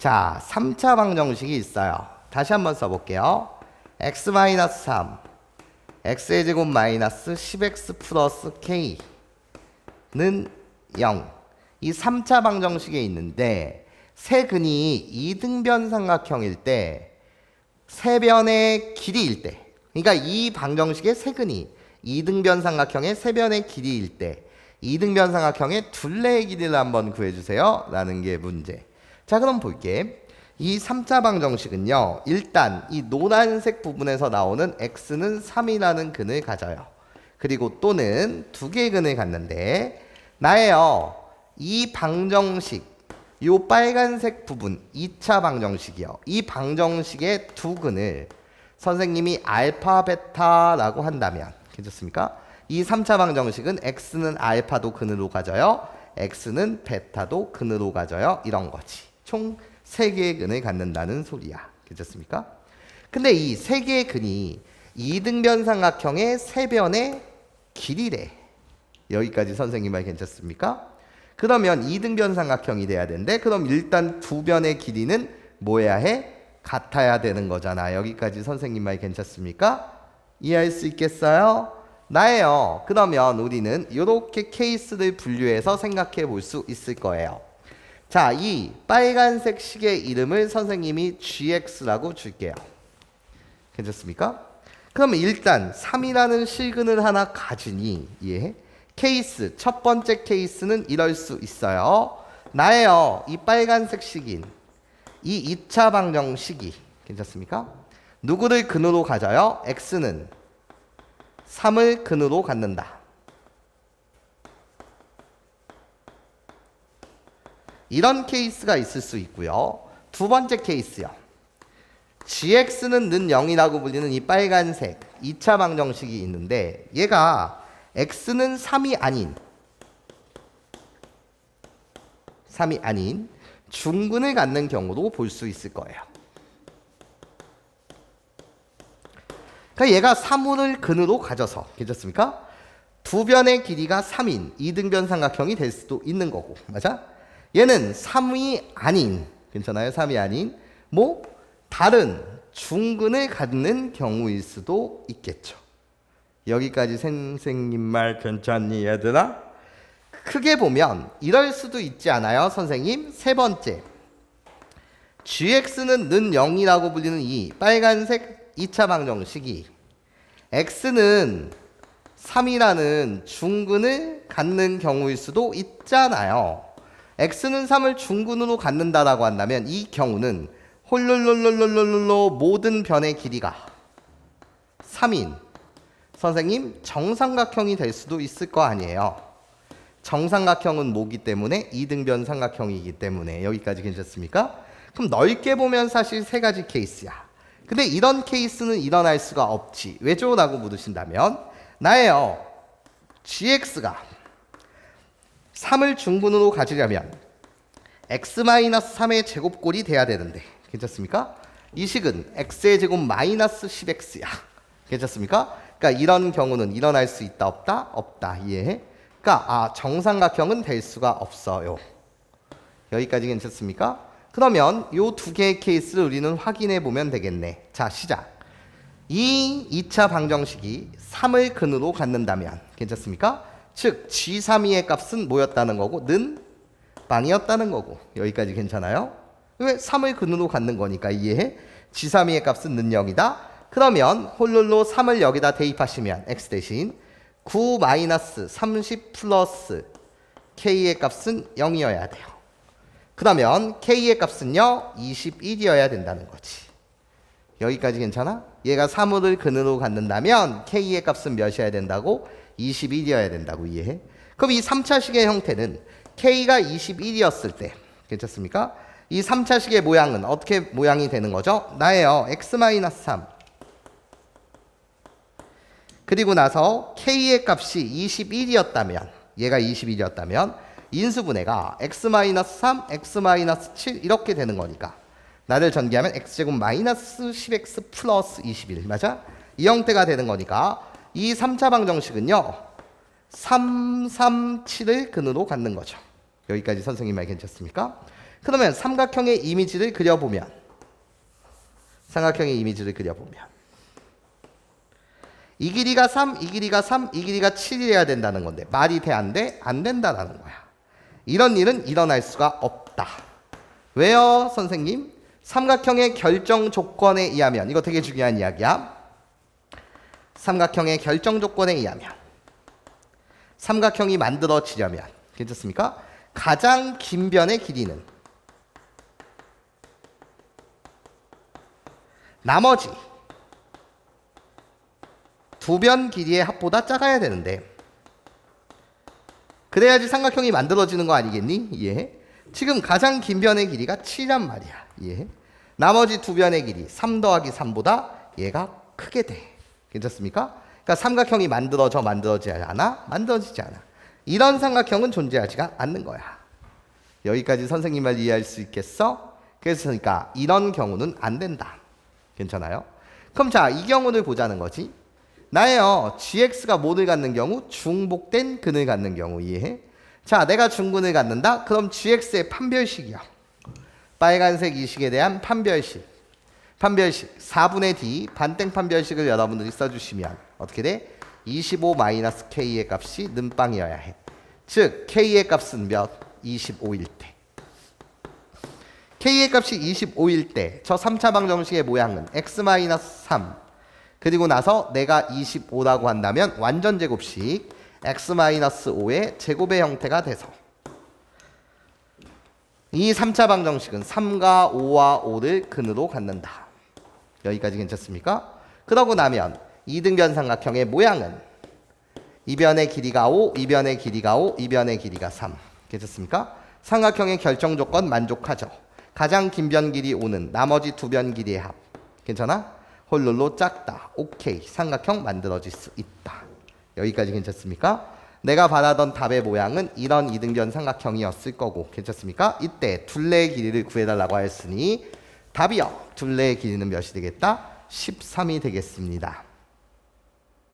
자, 3차 방정식이 있어요. 다시 한번 써볼게요. x-3 x의 제곱 마이너스 10x 플러스 k는 0. 이 3차 방정식에 있는데 세 근이 이등변 삼각형일 때 세 변의 길이일 때 그러니까 이 방정식의 세 근이 이등변 삼각형의 세 변의 길이일 때 이등변 삼각형의 둘레의 길이를 한번 구해주세요 라는 게 문제 자 그럼 볼게. 이 3차 방 정식은요 일단 이 노란색 부분에서 나오는 x는 3이라는 근을 가져요. 그리고 또는 두 개의 근을 갖는데 나예요. 이 방정식 요 빨간색 부분 2차 방정식이요. 이 방정식의 두 근을 선생님이 알파 베타라고 한다면 괜찮습니까? 이 3차 방정식은 x는 알파도 근으로 가져요. X는 베타도 근으로 가져요. 이런 거지 총 3개의 근을 갖는다는 소리야 괜찮습니까? 근데 이 3개의 근이 이등변 삼각형의 세변의 길이래 여기까지 선생님 말 괜찮습니까? 그러면 이등변 삼각형이 돼야 되는데 그럼 일단 두 변의 길이는 뭐야 해? 같아야 되는 거잖아. 여기까지 선생님 말 괜찮습니까? 이해할 수 있겠어요? 나예요. 그러면 우리는 이렇게 케이스를 분류해서 생각해 볼 수 있을 거예요. 자, 이 빨간색 식의 이름을 선생님이 GX라고 줄게요. 괜찮습니까? 그러면 일단 3이라는 실근을 하나 가지니 이해해? 케이스 첫 번째 케이스는 이럴 수 있어요. 나예요. 이 빨간색 식인 이 2차 방정 식이 괜찮습니까? 누구를 근으로 가져요? x는 3을 근으로 갖는다. 이런 케이스가 있을 수 있고요. 두 번째 케이스요. gx는 는 0이라고 불리는 이 빨간색 2차 방정식이 있는데 얘가 x는 3이 아닌 3이 아닌 중근을 갖는 경우도 볼 수 있을 거예요. 그러니까 얘가 3호를 근으로 가져서 괜찮습니까? 두 변의 길이가 3인 이등변 삼각형이 될 수도 있는 거고 맞아? 얘는 3이 아닌 괜찮아요? 3이 아닌 뭐 다른 중근을 갖는 경우일 수도 있겠죠. 여기까지 선생님 말 괜찮니 얘들아? 크게 보면 이럴 수도 있지 않아요 선생님? 세 번째 gx는 는 0이라고 불리는 이 빨간색 2차 방정식이 x는 3이라는 중근을 갖는 경우일 수도 있잖아요 x는 3을 중근으로 갖는다라고 한다면 이 경우는 홀롤롤롤롤롤로 모든 변의 길이가 3인 선생님 정삼각형이 될 수도 있을 거 아니에요. 정삼각형은 뭐기 때문에 이등변 삼각형이기 때문에 여기까지 괜찮습니까? 그럼 넓게 보면 사실 세 가지 케이스야. 근데 이런 케이스는 일어날 수가 없지. 왜죠? 라고 물으신다면 나예요. gx가 3을 중분으로 가지려면 x-3의 제곱꼴이 돼야 되는데 괜찮습니까? 이 식은 x의 제곱 마이너스 10x야. 괜찮습니까? 그러니까 이런 경우는 일어날 수 있다 없다 없다 이해해? 그러니까 아 정삼각형은 될 수가 없어요. 여기까지 괜찮습니까? 그러면 요두 개의 케이스를 우리는 확인해 보면 되겠네. 자 시작. 이 2차 방정식이 3을 근으로 갖는다면 괜찮습니까? 즉 G32의 값은 뭐였다는 거고 는 빵이었다는 거고 여기까지 괜찮아요? 왜 3을 근으로 갖는 거니까 이해해? G32의 값은 는 0이다. 그러면 홀룰로 3을 여기다 대입하시면 x 대신 9 마이너스 30 플러스 k의 값은 0이어야 돼요. 그러면 k의 값은요 21이어야 된다는 거지. 여기까지 괜찮아? 얘가 3호를 근으로 갖는다면 k의 값은 몇이어야 된다고? 21이어야 된다고 이해해? 그럼 이 3차식의 형태는 k가 21이었을 때 괜찮습니까? 이 3차식의 모양은 어떻게 모양이 되는 거죠? 나예요. x-3 그리고 나서 k의 값이 21이었다면 얘가 21이었다면 인수분해가 x-3, x-7 이렇게 되는 거니까 나를 전개하면 x제곱 마이너스 10x 플러스 21 맞아? 이 형태가 되는 거니까 이 3차 방정식은요 3, 3, 7을 근으로 갖는 거죠 여기까지 선생님 말 괜찮습니까? 그러면 삼각형의 이미지를 그려보면 삼각형의 이미지를 그려보면 이 길이가 3, 이 길이가 3, 이 길이가 7이어야 된다는 건데 말이 돼 안 돼? 안 된다라는 거야. 이런 일은 일어날 수가 없다. 왜요, 선생님? 삼각형의 결정 조건에 의하면 이거 되게 중요한 이야기야. 삼각형의 결정 조건에 의하면 삼각형이 만들어지려면 괜찮습니까? 가장 긴 변의 길이는 나머지 두 변 길이의 합보다 작아야 되는데 그래야지 삼각형이 만들어지는 거 아니겠니? 이해해? 지금 가장 긴 변의 길이가 7란 말이야. 이해해? 나머지 두 변의 길이 3 더하기 3보다 얘가 크게 돼. 괜찮습니까? 그러니까 삼각형이 만들어져 만들어지지 않아? 만들어지지 않아. 이런 삼각형은 존재하지가 않는 거야. 여기까지 선생님 말 이해할 수 있겠어? 그래서 그러니까 이런 경우는 안 된다. 괜찮아요? 그럼 자, 이 경우를 보자는 거지. 나예요. gx가 뭐를 갖는 경우? 중복된 근을 갖는 경우 이해해? 자, 내가 중근을 갖는다? 그럼 gx의 판별식이야. 빨간색 이식에 대한 판별식. 판별식 4분의 d 반땡 판별식을 여러분들이 써주시면 어떻게 돼? 25 마이너스 k의 값이 는빵이어야 해. 즉 k의 값은 몇? 25일 때. k의 값이 25일 때 저 3차 방정식의 모양은 x 마이너스 3 그리고 나서 내가 25라고 한다면 완전 제곱식 x 마이너스 5의 제곱의 형태가 돼서 이 3차 방정식은 3과 5와 5를 근으로 갖는다. 여기까지 괜찮습니까? 그러고 나면 이등변 삼각형의 모양은 이변의 길이가 5, 이변의 길이가 5, 이변의 길이가 3. 괜찮습니까? 삼각형의 결정 조건 만족하죠. 가장 긴 변 길이 5는 나머지 두 변 길이의 합. 괜찮아? 홀룰로 작다. 오케이. 삼각형 만들어질 수 있다. 여기까지 괜찮습니까? 내가 바라던 답의 모양은 이런 이등변 삼각형이었을 거고 괜찮습니까? 이때 둘레의 길이를 구해달라고 하였으니 답이요. 둘레의 길이는 몇이 되겠다? 13이 되겠습니다.